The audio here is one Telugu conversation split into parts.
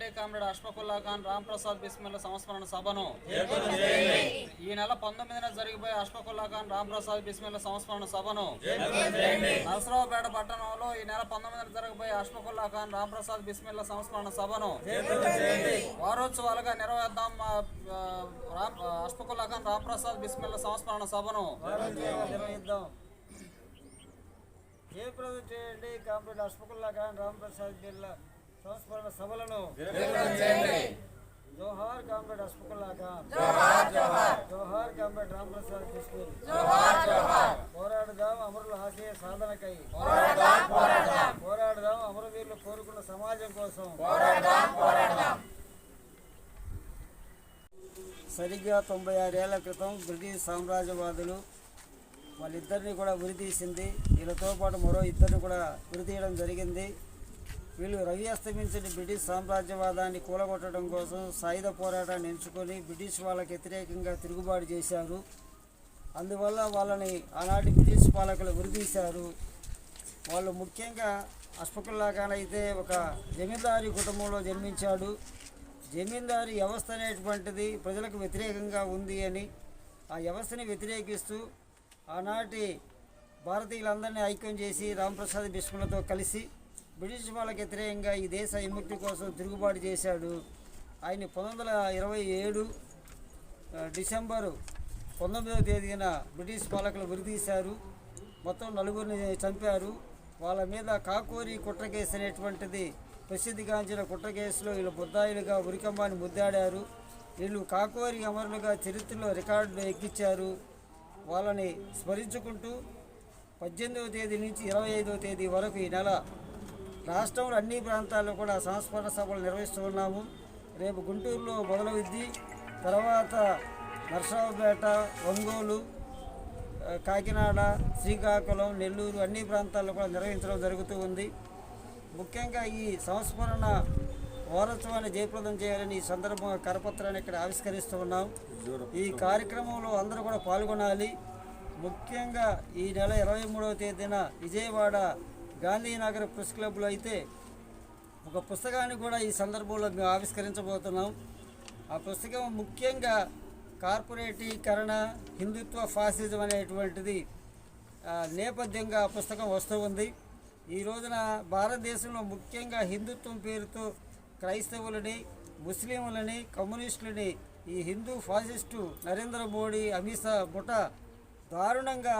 చేయండి కామ్రేడ్ అష్ఫకుల్లా ఖాన్ రామ్ ప్రసాద్ బిస్మిల్ల సంస్మరణ సభను ఈ నెల పంతొమ్మిదిన జరిగిపోయే అష్ఫకుల్లా ఖాన్ రామ్ ప్రసాద్ బిస్మిల్ల సంస్మరణ సభను నరసరావుపేట పట్టణంలో ఈ నెల పంతొమ్మిదిన జరగబోయే అష్ఫకుల్లా ఖాన్ రామ్ ప్రసాద్ బిస్మిల్ల సంస్మరణ సభను వారోత్సవాలుగా నిర్వహిద్దాం ఆ, అష్ఫకుల్లా ఖాన్ రామ్ ప్రసాద్ బిస్మిల్ల సంస్మరణ సభను నిర్వహిద్దాం. జయప్రదం చేయండి కామ్రేడ్ అష్ఫకుల్లా ఖాన్ రాంప్రసాద్ బిర్లా సంస్మరణ సభలను జోహార్ అష్ఫకుల్లా ఖాన్ జోహార్ కామ్రేడ్ రాంప్రసాద్ బిస్మిల్ పోరాడుదాం అమరుల ఆశయ సాధనకై. పోరాడుదాం అమరవీరులు కోరుకున్న సమాజం కోసం. సరిగ్గా తొంభై ఆరేళ్ళ క్రితం బ్రిటిష్ సామ్రాజ్యవాదులు వాళ్ళిద్దరిని కూడా ఉరితీసింది వీళ్ళతో పాటు మరో ఇద్దరిని కూడా ఉరితీయడం జరిగింది. వీళ్ళు రవి అస్తమించిన బ్రిటిష్ సామ్రాజ్యవాదాన్ని కూలగొట్టడం కోసం సాయుధ పోరాటాన్ని ఎంచుకొని బ్రిటిష్ వాళ్ళకి వ్యతిరేకంగా తిరుగుబాటు చేశారు. అందువల్ల వాళ్ళని ఆనాటి బ్రిటిష్ పాలకులు ఉరిదీశారు. వాళ్ళు ముఖ్యంగా అష్ఫకుల్లా ఖాన్ అయితే ఒక జమీందారీ కుటుంబంలో జన్మించాడు. జమీందారీ వ్యవస్థ అనేటువంటిది ప్రజలకు వ్యతిరేకంగా ఉంది అని ఆ వ్యవస్థని వ్యతిరేకిస్తూ ఆనాటి భారతీయులందరినీ ఐక్యం చేసి రాంప్రసాద్ బిస్మిలతో కలిసి బ్రిటిష్ వాళ్ళకి వ్యతిరేకంగా ఈ దేశ విముక్తి కోసం తిరుగుబాటు చేశాడు. ఆయన పంతొమ్మిది వందల ఇరవై ఏడు డిసెంబరు పంతొమ్మిదవ తేదీన బ్రిటిష్ పాలకులు ఉరితీశారు మొత్తం నలుగురిని చంపారు. వాళ్ళ మీద కాకోరి కుట్ర కేసు అనేటువంటిది ప్రసిద్ధిగాంచిన కుట్ర కేసులో వీళ్ళు బుద్ధాయిలుగా ఉరికమ్మాని ముద్దాడారు. వీళ్ళు కాకోరి అమరులుగా చరిత్రలో రికార్డులు ఎక్కించారు. వాళ్ళని స్మరించుకుంటూ పద్దెనిమిదవ తేదీ నుంచి ఇరవై ఐదవ తేదీ వరకు ఈ నెల రాష్ట్రంలో అన్ని ప్రాంతాల్లో కూడా సంస్మరణ సభలు నిర్వహిస్తున్నాము రేపు గుంటూరులో మొదలవుద్ది. తర్వాత నర్సరావుపేట ఒంగోలు కాకినాడ శ్రీకాకుళం నెల్లూరు అన్ని ప్రాంతాల్లో కూడా నిర్వహించడం జరుగుతూ ఉంది. ముఖ్యంగా ఈ సంస్మరణ వారోత్సవాన్ని జయప్రదం చేయాలని ఈ సందర్భంగా కరపత్రాన్ని ఇక్కడ ఆవిష్కరిస్తూ ఉన్నాం. ఈ కార్యక్రమంలో అందరూ కూడా పాల్గొనాలి. ముఖ్యంగా ఈ నెల ఇరవై మూడవ తేదీన విజయవాడ గాంధీనగర్ ప్రెస్ క్లబ్లో అయితే ఒక పుస్తకాన్ని కూడా ఈ సందర్భంలో మేము ఆవిష్కరించబోతున్నాం. ఆ పుస్తకం ముఖ్యంగా కార్పొరేటీకరణ హిందుత్వ ఫాసిజం అనేటువంటిది నేపథ్యంగా ఆ పుస్తకం వస్తూ ఉంది. ఈ రోజున భారతదేశంలో ముఖ్యంగా హిందుత్వం పేరుతో క్రైస్తవులని ముస్లింలని కమ్యూనిస్టులని ఈ హిందూ ఫాసిస్టు నరేంద్ర మోడీ అమిత్ షా ముఠ దారుణంగా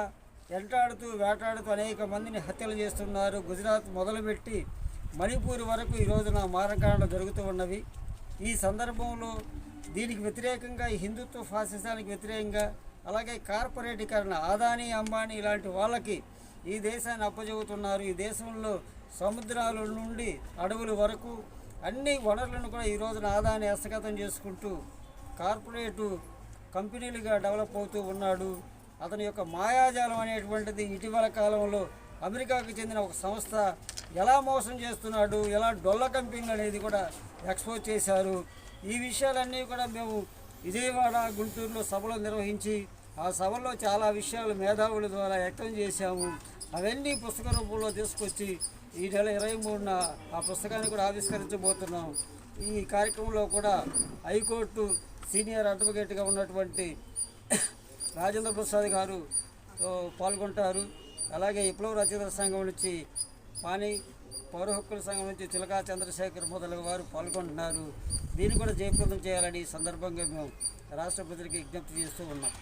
ఎంటాడుతూ వేటాడుతూ అనేక మందిని హత్యలు చేస్తున్నారు. గుజరాత్ మొదలుపెట్టి మణిపూర్ వరకు ఈ రోజున జరుగుతూ ఉన్నవి. ఈ సందర్భంలో దీనికి వ్యతిరేకంగా ఈ హిందుత్వ ఫాసిజానికి వ్యతిరేకంగా అలాగే కార్పొరేటీకరణ ఆదాని అంబానీ ఇలాంటి వాళ్ళకి ఈ దేశాన్ని అప్పజెబుతున్నారు. ఈ దేశంలో సముద్రాల నుండి అడవుల వరకు అన్ని వనరులను కూడా ఈ రోజున ఆదాని హస్తగతం చేసుకుంటూ కార్పొరేటు కంపెనీలుగా డెవలప్ అవుతూ ఉన్నాడు. అతని యొక్క మాయాజాలం అనేటువంటిది ఇటీవల కాలంలో అమెరికాకు చెందిన ఒక సంస్థ ఎలా మోసం చేస్తున్నాడు ఎలా డొల్ల కంపింగ్ అనేది కూడా ఎక్స్పోజ్ చేశారు. ఈ విషయాలన్నీ కూడా మేము విజయవాడ గుంటూరులో సభలు నిర్వహించి ఆ సభలో చాలా విషయాలు మేధావుల ద్వారా వ్యక్తం చేశాము. అవన్నీ పుస్తక రూపంలో తీసుకొచ్చి ఈ నెల ఇరవై మూడున ఆ పుస్తకాన్ని కూడా ఆవిష్కరించబోతున్నాం. ఈ కార్యక్రమంలో కూడా హైకోర్టు సీనియర్ అడ్వకేట్గా ఉన్నటువంటి రాజేంద్ర ప్రసాద్ గారు పాల్గొంటారు. అలాగే విప్లవ రచయిత సంఘం నుంచి పానీ పౌర హక్కుల సంఘం నుంచి చిలకా చంద్రశేఖర్ మొదలగు వారు పాల్గొంటున్నారు. దీన్ని కూడా జయప్రదం చేయాలని ఈ సందర్భంగా మేము రాష్ట్ర ప్రజలకు విజ్ఞప్తి చేస్తూ ఉన్నాం.